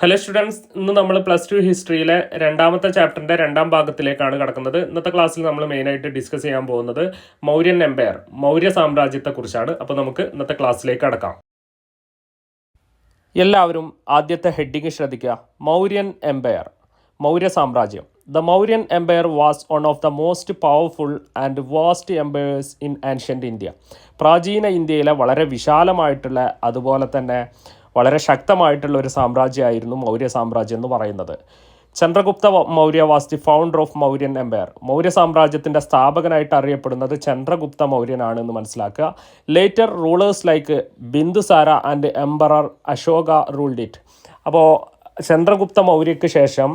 Hello students ഇന്ന് നമ്മൾ plus two ഹിസ്റ്ററിയിലെ രണ്ടാമത്തെ ചാപ്റ്ററിന്റെ രണ്ടാം ഭാഗത്തിലേക്കാണ് കടക്കുന്നത്. ഇന്നത്തെ ക്ലാസ്സിൽ നമ്മൾ മെയിനായിട്ട് ഡിസ്കസ് ചെയ്യാൻ പോകുന്നത് മൗര്യൻ എംപയർ മൗര്യ സാമ്രാജ്യത്തെക്കുറിച്ചാണ് അപ്പോൾ നമുക്ക് ഇന്നത്തെ ക്ലാസ്സിലേക്ക് കടക്കാം. എല്ലാവരും ആദ്യത്തെ ഹെഡിങ് ശ്രദ്ധിക്കുക. മൗര്യൻ എംപയർ മൗര്യ സാമ്രാജ്യം. The Mauryan empire was one of the most powerful and vast empires in ancient India പ്രാചീന ഇന്ത്യയിലെ വളരെ വിശാലമായിട്ടുള്ള അതുപോലെ തന്നെ വളരെ ശക്തമായിട്ടുള്ള ഒരു സാമ്രാജ്യമായിരുന്നു മൗര്യ സാമ്രാജ്യം എന്ന് പറയുന്നത്. Chandragupta Maurya was the founder of Mauryan empire Maurya സാമ്രാജ്യത്തിന്റെ സ്ഥാപകനായിട്ട് അറിയപ്പെടുന്നത് ചന്ദ്രഗുപ്ത മൗര്യനാണ് എന്ന് മനസ്സിലാക്കുക. Later rulers like Bindusara and emperor Ashoka ruled it അപ്പോൾ ചന്ദ്രഗുപ്ത മൗര്യയ്ക്ക് ശേഷം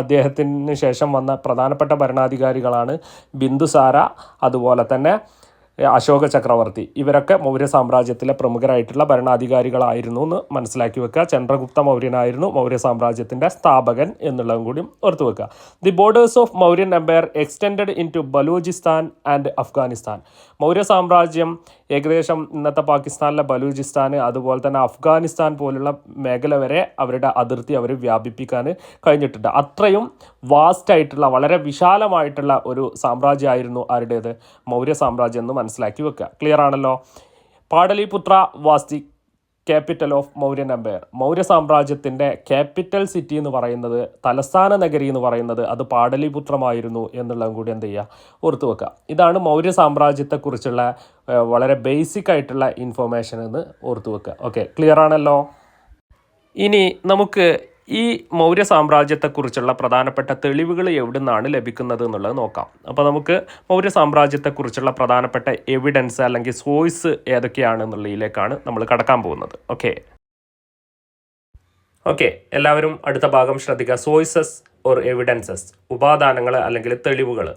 അദ്ദേഹത്തിന് ശേഷം വന്ന പ്രധാനപ്പെട്ട ഭരണാധികാരികളാണ് ബിന്ദുസാര അതുപോലെ തന്നെ അശോക ചക്രവർത്തി. ഇവരൊക്കെ മൗര്യ സാമ്രാജ്യത്തിലെ പ്രമുഖരായിട്ടുള്ള ഭരണാധികാരികളായിരുന്നു എന്ന് മനസ്സിലാക്കി വെക്കുക. ചന്ദ്രഗുപ്ത മൗര്യനായിരുന്നു മൗര്യ സാമ്രാജ്യത്തിന്റെ സ്ഥാപകൻ എന്നുള്ളതും കൂടി ഓർത്തു വെക്കുക. The borders of Mauryan empire extend into Baluchistan and Afghanistan Maurya സാമ്രാജ്യം ഏകദേശം ഇന്നത്തെ പാകിസ്ഥാനിലെ ബലൂചിസ്ഥാൻ അതുപോലെ തന്നെ അഫ്ഗാനിസ്ഥാൻ പോലുള്ള മേഖല വരെ അവരുടെ അതിർത്തി അവർ വ്യാപിപ്പിക്കാൻ കഴിഞ്ഞിട്ടുണ്ട്. അത്രയും വാസ്റ്റ് ആയിട്ടുള്ള വളരെ വിശാലമായിട്ടുള്ള ഒരു സാമ്രാജ്യമായിരുന്നു ആരുടേത്? മൗര്യ സാമ്രാജ്യം എന്ന് മനസ്സിലാക്കി വെക്കുക. ക്ലിയർ ആണല്ലോ? Pataliputra was the capital of Mauryan empire Maurya സാമ്രാജ്യത്തിന്റെ ക്യാപിറ്റൽ സിറ്റി എന്ന് പറയുന്നത് തലസ്ഥാന നഗരി എന്ന് പറയുന്നത് അത് പാടലിപുത്രമായിരുന്നു എന്നുള്ളതും കൂടി എന്ത് ചെയ്യുക? ഓർത്തു വെക്കുക. ഇതാണ് മൗര്യ സാമ്രാജ്യത്തെക്കുറിച്ചുള്ള വളരെ ബേസിക് ആയിട്ടുള്ള ഇൻഫർമേഷൻ എന്ന് ഓർത്തു വെക്കുക. ഓക്കെ ക്ലിയർ ആണല്ലോ? ഇനി നമുക്ക് ഈ മൗര്യ സാമ്രാജ്യത്തെക്കുറിച്ചുള്ള പ്രധാനപ്പെട്ട തെളിവുകൾ എവിടെ നിന്നാണ് ലഭിക്കുന്നത് എന്നുള്ളത് നോക്കാം. അപ്പോൾ നമുക്ക് മൗര്യ സാമ്രാജ്യത്തെക്കുറിച്ചുള്ള പ്രധാനപ്പെട്ട എവിഡൻസ് അല്ലെങ്കിൽ സോഴ്സ് ഏതൊക്കെയാണെന്നുള്ളതിലേക്കാണ് നമ്മൾ കടക്കാൻ പോകുന്നത്. ഓക്കെ ഓക്കെ എല്ലാവരും അടുത്ത ഭാഗം ശ്രദ്ധിക്കുക. സോഴ്സസ് ഓർ എവിഡൻസസ് ഉപാദാനങ്ങൾ അല്ലെങ്കിൽ തെളിവുകൾ.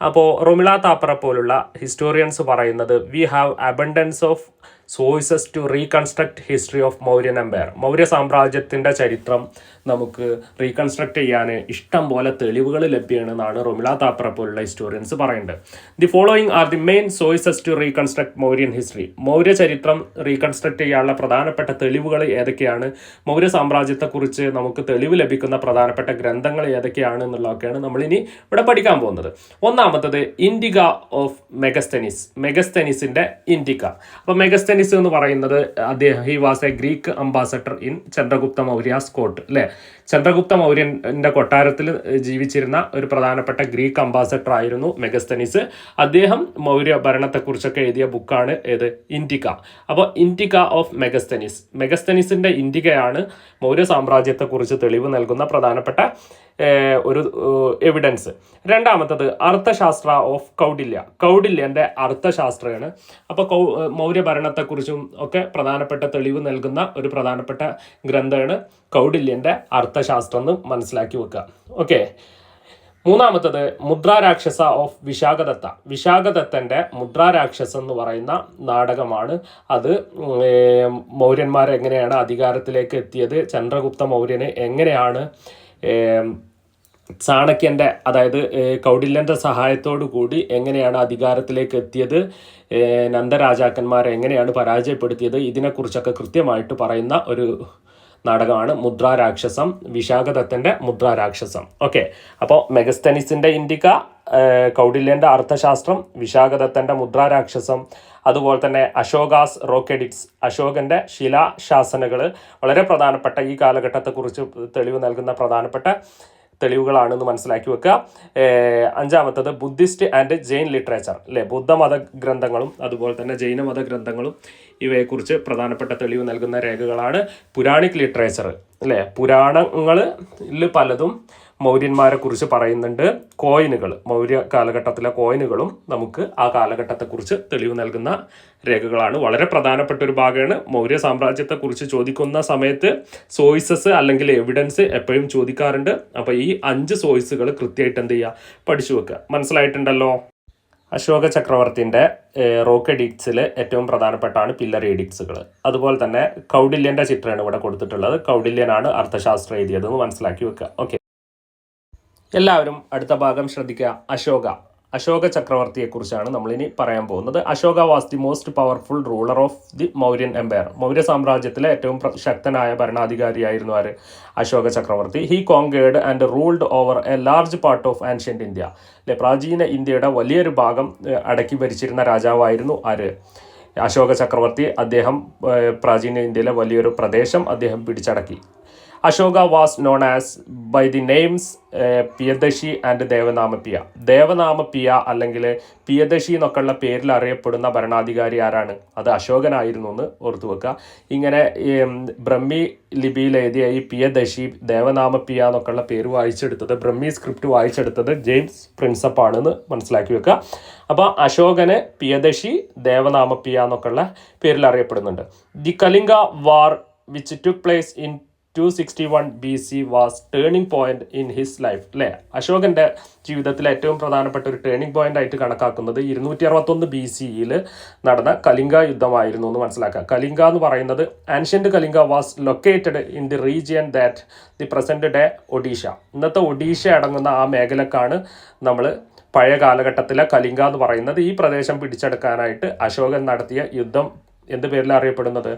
അപ്പോൾ റൊമിള താപ്പറ പോലുള്ള ഹിസ്റ്റോറിയൻസ് പറയുന്നത് we have abundance of sources to reconstruct history of Mauryan empire. Maurya സാമ്രാജ്യത്തിന്റെ ചരിത്രം നമുക്ക് റീകൺസ്ട്രക്ട് ചെയ്യാൻ ഇഷ്ടം പോലെ തെളിവുകൾ ലഭ്യമാണെന്നാണ് റൊമില താപ്ര പോലുള്ള ഹിസ്റ്റോറിയൻസ് പറയുന്നത്. The following are the main sources to reconstruct Mauryan history Maurya ചരിത്രം റീകൺസ്ട്രക്ട് ചെയ്യാനുള്ള പ്രധാനപ്പെട്ട തെളിവുകൾ ഏതൊക്കെയാണ്? മൗര്യ സാമ്രാജ്യത്തെക്കുറിച്ച് നമുക്ക് തെളിവ് ലഭിക്കുന്ന പ്രധാനപ്പെട്ട ഗ്രന്ഥങ്ങൾ ഏതൊക്കെയാണ് എന്നുള്ളതൊക്കെയാണ് നമ്മളിനി ഇവിടെ പഠിക്കാൻ പോകുന്നത്. ഒന്നാമത്തത് ഇൻഡിക ഓഫ് മെഗസ്തനിസ് മെഗസ്തനിസിന്റെ ഇൻഡിക അപ്പോൾ മെഗസ്തനിസ് എന്ന് പറയുന്നത് അദ്ദേഹം he was a Greek ambassador in Chandragupta Maurya Scott അല്ലേ ചന്ദ്രഗുപ്ത മൗര്യന്റെ കൊട്ടാരത്തിൽ ജീവിച്ചിരുന്ന ഒരു പ്രധാനപ്പെട്ട ഗ്രീക്ക് അംബാസഡർ ആയിരുന്നു മെഗസ്തനിസ്. അദ്ദേഹം മൗര്യ ഭരണത്തെക്കുറിച്ചൊക്കെ എഴുതിയ ബുക്കാണ് ഏത്? ഇൻഡിക അപ്പോൾ ഇൻഡിക ഓഫ് മെഗസ്തനിസ്. മെഗസ്തനിസിന്റെ ഇൻഡികയാണ് മൗര്യ സാമ്രാജ്യത്തെക്കുറിച്ച് തെളിവ് നൽകുന്ന പ്രധാനപ്പെട്ട ഒരു എവിഡൻസ് രണ്ടാമത്തത് അർത്ഥശാസ്ത്ര ഓഫ് കൗഡില്യ കൗഡില്യന്റെ അർത്ഥശാസ്ത്രമാണ് അപ്പോൾ കൗ മൗര്യ ഭരണത്തെക്കുറിച്ചും ഒക്കെ പ്രധാനപ്പെട്ട തെളിവ് നൽകുന്ന ഒരു പ്രധാനപ്പെട്ട ഗ്രന്ഥമാണ് കൗഡില്യന്റെ അർത്ഥശാസ്ത്രം എന്ന് മനസ്സിലാക്കി വെക്കുക. ഓക്കെ. മൂന്നാമത്തത് മുദ്രാരാക്ഷസ ഓഫ് വിശാഖദത്ത. വിശാഖദത്തന്റെ മുദ്രാരാക്ഷസ എന്ന് പറയുന്ന നാടകമാണ്. അത് മൗര്യന്മാർ എങ്ങനെയാണ് അധികാരത്തിലേക്ക് എത്തിയത്? ചന്ദ്രഗുപ്ത മൗര്യനെ എങ്ങനെയാണ് ചാണക്യന്റെ അതായത് കൗടില്യന്റെ സഹായത്തോടു കൂടി എങ്ങനെയാണ് അധികാരത്തിലേക്ക് എത്തിയത്? നന്ദരാജാക്കന്മാരെ എങ്ങനെയാണ് പരാജയപ്പെടുത്തിയത്? ഇതിനെക്കുറിച്ചൊക്കെ കൃത്യമായിട്ട് പറയുന്ന ഒരു നാടകമാണ് മുദ്രാരാക്ഷസം വിശാഖദത്തന്റെ മുദ്രാരാക്ഷസം. ഓക്കെ. അപ്പോൾ മെഗസ്തനിസിന്റെ ഏർ, കൗടില്യന്റെ അർത്ഥശാസ്ത്രം വിശാഖദത്തന്റെ മുദ്രാരാക്ഷസം അതുപോലെ തന്നെ അശോകാസ് റോക്കെഡിറ്റ്സ് അശോകന്റെ ശിലാശാസനകൾ വളരെ പ്രധാനപ്പെട്ട ഈ കാലഘട്ടത്തെക്കുറിച്ച് തെളിവ് നൽകുന്ന പ്രധാനപ്പെട്ട തെളിവുകളാണെന്ന് മനസ്സിലാക്കി വെക്കുക. അഞ്ചാമത്തത് ബുദ്ധിസ്റ്റ് ആൻഡ് ജെയിൻ ലിറ്ററേച്ചർ അല്ലേ ബുദ്ധമത ഗ്രന്ഥങ്ങളും അതുപോലെ തന്നെ ജൈനമത ഗ്രന്ഥങ്ങളും ഇവയെക്കുറിച്ച് പ്രധാനപ്പെട്ട തെളിവ് നൽകുന്ന രേഖകളാണ് പുരാണിക് ലിറ്ററേച്ചർ അല്ലേ പുരാണങ്ങളിൽ പലതും മൗര്യന്മാരെ കുറിച്ച് പറയുന്നുണ്ട്. കോയിനുകൾ മൗര്യ കാലഘട്ടത്തിലെ കോയിനുകളും നമുക്ക് ആ കാലഘട്ടത്തെക്കുറിച്ച് തെളിവ് നൽകുന്ന രേഖകളാണ്. വളരെ പ്രധാനപ്പെട്ട ഒരു ഭാഗമാണ്. മൗര്യ സാമ്രാജ്യത്തെക്കുറിച്ച് ചോദിക്കുന്ന സമയത്ത് സോയ്സസ് അല്ലെങ്കിൽ എവിഡൻസ് എപ്പോഴും ചോദിക്കാറുണ്ട്. അപ്പോൾ ഈ അഞ്ച് സോയ്സുകൾ കൃത്യമായിട്ട് എന്ത് ചെയ്യുക? പഠിച്ചു വെക്കുക. മനസ്സിലായിട്ടുണ്ടല്ലോ? അശോക ചക്രവർത്തിന്റെ റോക്ക് എഡിക്ട്സിൽ ഏറ്റവും പ്രധാനപ്പെട്ടാണ് പില്ലർ എഡിക്ട്സുകൾ അതുപോലെ തന്നെ കൗഡില്യന്റെ ചിത്രമാണ് ഇവിടെ കൊടുത്തിട്ടുള്ളത്. കൗഡില്യനാണ് അർത്ഥശാസ്ത്രം എഴുതിയതെന്ന് മനസ്സിലാക്കി വെക്കുക. ഓക്കെ. എല്ലാവരും അടുത്ത ഭാഗം ശ്രദ്ധിക്കുക. അശോക. അശോക ചക്രവർത്തിയെക്കുറിച്ചാണ് നമ്മളിനി പറയാൻ പോകുന്നത്. Ashoka was the most powerful ruler of the Mauryan empire Maurya സാമ്രാജ്യത്തിലെ ഏറ്റവും ശക്തനായ ഭരണാധികാരിയായിരുന്നു ആര്? അശോക ചക്രവർത്തി. He conquered and ruled over a large part of ancient India അല്ലെ പ്രാചീന ഇന്ത്യയുടെ വലിയൊരു ഭാഗം അടക്കി ഭരിച്ചിരുന്ന രാജാവായിരുന്നു ആര്? അശോക ചക്രവർത്തി. അദ്ദേഹം പ്രാചീന ഇന്ത്യയിലെ വലിയൊരു പ്രദേശം അദ്ദേഹം പിടിച്ചടക്കി. Ashoka was known as by the names Piyadasi and Devanampiya Devanampiya അല്ലെങ്കിൽ പിയദശി എന്നൊക്കെയുള്ള പേരിൽ അറിയപ്പെടുന്ന ഭരണാധികാരി ആരാണ്? അത് അശോകനായിരുന്നു എന്ന് ഓർത്തു വെക്കുക. ഇങ്ങനെ ബ്രഹ്മി ലിപിയിൽ എഴുതിയ ഈ പിയദശി ദേവനാമപിയ എന്നൊക്കെയുള്ള പേര് വായിച്ചെടുത്തത് ബ്രഹ്മി സ്ക്രിപ്റ്റ് വായിച്ചെടുത്തത് ജെയിംസ് പ്രിൻസപ്പ് ആണെന്ന് മനസ്സിലാക്കി വെക്കുക. അപ്പോൾ അശോകന് പിയദശി ദേവനാമപിയ എന്നൊക്കെയുള്ള പേരിൽ അറിയപ്പെടുന്നുണ്ട്. The Kalinga war which took place in two sixty one B C was turning point in his life അല്ലേ അശോകന്റെ ജീവിതത്തിലെ ഏറ്റവും പ്രധാനപ്പെട്ട ഒരു ടേണിംഗ് പോയിന്റ് ആയിട്ട് കണക്കാക്കുന്നത് ഇരുന്നൂറ്റി അറുപത്തൊന്ന് ബി സിയിൽ നടന്ന കലിംഗ യുദ്ധമായിരുന്നു എന്ന് മനസ്സിലാക്കുക കലിംഗ എന്ന് പറയുന്നത് ancient Kalinga was located in the region that the present day Odisha ഇന്നത്തെ ഒഡീഷ അടങ്ങുന്ന ആ മേഖലക്കാണ് നമ്മൾ പഴയ കാലഘട്ടത്തിലെ കലിംഗ എന്ന് പറയുന്നത്. ഈ പ്രദേശം പിടിച്ചെടുക്കാനായിട്ട് അശോകൻ നടത്തിയ യുദ്ധം എന്ത് പേരിലാണ് അറിയപ്പെടുന്നത്?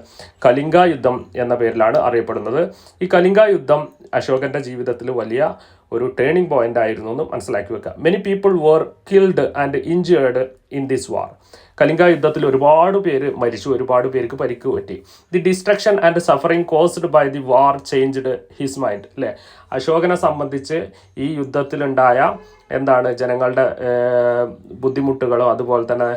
കലിംഗ യുദ്ധം എന്ന പേരിലാണ് അറിയപ്പെടുന്നത്. ഈ കലിംഗ യുദ്ധം അശോകന്റെ ജീവിതത്തിൽ വലിയ ഒരു ടേണിംഗ് പോയിന്റ് ആയിരുന്നു എന്ന് മനസ്സിലാക്കി വെക്കുക. Many people were killed and injured in this war Kalinga യുദ്ധത്തിൽ ഒരുപാട് പേര് മരിച്ചു ഒരുപാട് പേർക്ക് പരിക്ക് പറ്റി. The destruction and suffering caused by the war changed his mind അല്ലേ അശോകനെ സംബന്ധിച്ച് ഈ യുദ്ധത്തിലുണ്ടായ എന്താണ് ജനങ്ങളുടെ ബുദ്ധിമുട്ടുകളോ അതുപോലെ തന്നെ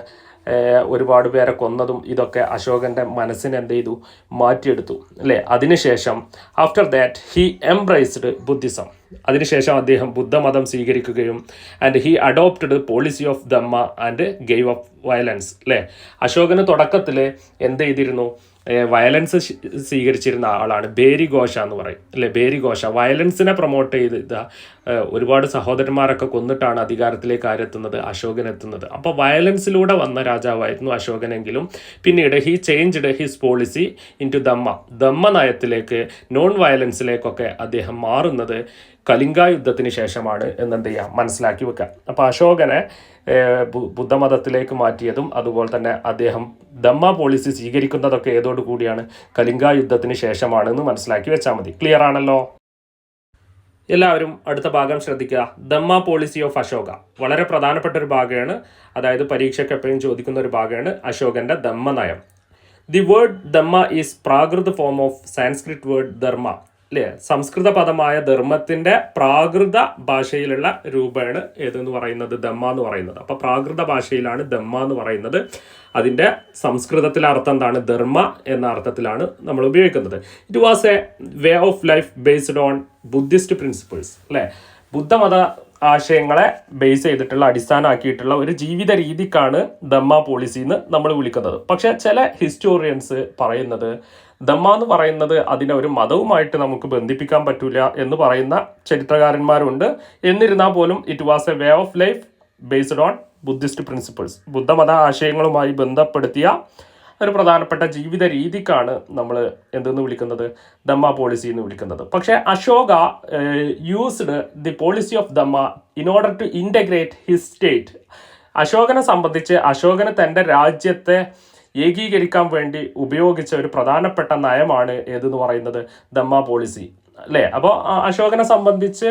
ഒരുപാട് പേരെ കൊന്നതും ഇതൊക്കെ അശോകന്റെ മനസ്സിനെ എന്ത് ചെയ്തു? മാറ്റിയെടുത്തു അല്ലേ? അതിനുശേഷം after that he embraced Buddhism അതിനുശേഷം അദ്ദേഹം ബുദ്ധമതം സ്വീകരിക്കുകയും and he adopted policy of Dhamma and gave up violence അല്ലേ? അശോകന് തുടക്കത്തിൽ എന്ത് ചെയ്തിരുന്നു? വയലൻസ് സ്വീകരിച്ചിരുന്ന ആളാണ് ബേരി ഘോഷ എന്ന് പറയും അല്ലേ? ബേരി ഘോഷ വയലൻസിനെ പ്രൊമോട്ട് ചെയ്ത ഒരുപാട് സഹോദരന്മാരൊക്കെ കൊന്നിട്ടാണ് അധികാരത്തിലേക്ക് ആരെത്തുന്നത് അശോകൻ എത്തുന്നത്. അപ്പോൾ വയലൻസിലൂടെ വന്ന രാജാവായിരുന്നു അശോകനെങ്കിലും പിന്നീട് he changed his policy into dhamma dhamma നയത്തിലേക്ക് non വയലൻസിലേക്കൊക്കെ അദ്ദേഹം മാറുന്നത് കലിംഗ യുദ്ധത്തിന് ശേഷമാണ് എന്നെന്ത് ചെയ്യാം മനസ്സിലാക്കി വെക്കുക. അപ്പോൾ അശോകനെ ബുദ്ധമതത്തിലേക്ക് മാറ്റിയതും അതുപോലെ തന്നെ അദ്ദേഹം ദമ്മ പോളിസി സ്വീകരിക്കുന്നതൊക്കെ ഏതോടു കൂടിയാണ് കലിംഗ യുദ്ധത്തിന് ശേഷമാണ് എന്ന് മനസ്സിലാക്കി വെച്ചാൽ മതി. ക്ലിയർ ആണല്ലോ? എല്ലാവരും അടുത്ത ഭാഗം ശ്രദ്ധിക്കുക. Dhamma policy of Ashoka. വളരെ പ്രധാനപ്പെട്ട ഒരു ഭാഗമാണ്. അതായത് പരീക്ഷയ്ക്ക് എപ്പോഴും ചോദിക്കുന്ന ഒരു ഭാഗമാണ് അശോകന്റെ ദമ്മ നയം. The word Dhamma is Prakrit form of Sanskrit word Dharma അല്ലേ സംസ്കൃത പദമായ ധർമ്മത്തിന്റെ പ്രാകൃത ഭാഷയിലുള്ള രൂപമാണ് ഏതെന്ന് പറയുന്നത് ദമ്മ എന്ന് പറയുന്നത്. അപ്പൊ പ്രാകൃത ഭാഷയിലാണ് ദമ്മ എന്ന് പറയുന്നത്. അതിന്റെ സംസ്കൃതത്തിലെ അർത്ഥം എന്താണ്? ധർമ്മ എന്ന അർത്ഥത്തിലാണ് നമ്മൾ ഉപയോഗിക്കുന്നത്. It was a way of life based on Buddhist principles അല്ലേ ബുദ്ധമത ആശയങ്ങളെ ബേസ് ചെയ്തിട്ടുള്ള അടിസ്ഥാനമാക്കിയിട്ടുള്ള ഒരു ജീവിത രീതിക്കാണ് ദമ്മ പോളിസി എന്ന് നമ്മൾ വിളിക്കുന്നത്. പക്ഷെ ചില ഹിസ്റ്റോറിയൻസ് പറയുന്നത് ദമ്മ എന്ന് പറയുന്നത് അതിനെ ഒരു മതവുമായിട്ട് നമുക്ക് ബന്ധിപ്പിക്കാൻ പറ്റില്ല എന്ന് പറയുന്ന ചരിത്രകാരന്മാരുണ്ട്. എന്നിരുന്നാൽ പോലും it was a way of life based on Buddhist principles ബുദ്ധമത ആശയങ്ങളുമായി ബന്ധപ്പെടുത്തിയ ഒരു പ്രധാനപ്പെട്ട ജീവിത രീതിക്കാണ് നമ്മൾ എന്തെന്ന് വിളിക്കുന്നത്? ദമ്മ പോളിസി എന്ന് വിളിക്കുന്നത്. പക്ഷേ Ashoka used the policy of Dhamma in order to integrate his state അശോകനെ സംബന്ധിച്ച് അശോകന് തന്റെ രാജ്യത്തെ ഏകീകരിക്കാൻ വേണ്ടി ഉപയോഗിച്ച ഒരു പ്രധാനപ്പെട്ട നയമാണ് ഏതെന്ന് പറയുന്നത് ദമ്മ പോളിസി അല്ലേ? അപ്പോൾ അശോകനെ സംബന്ധിച്ച്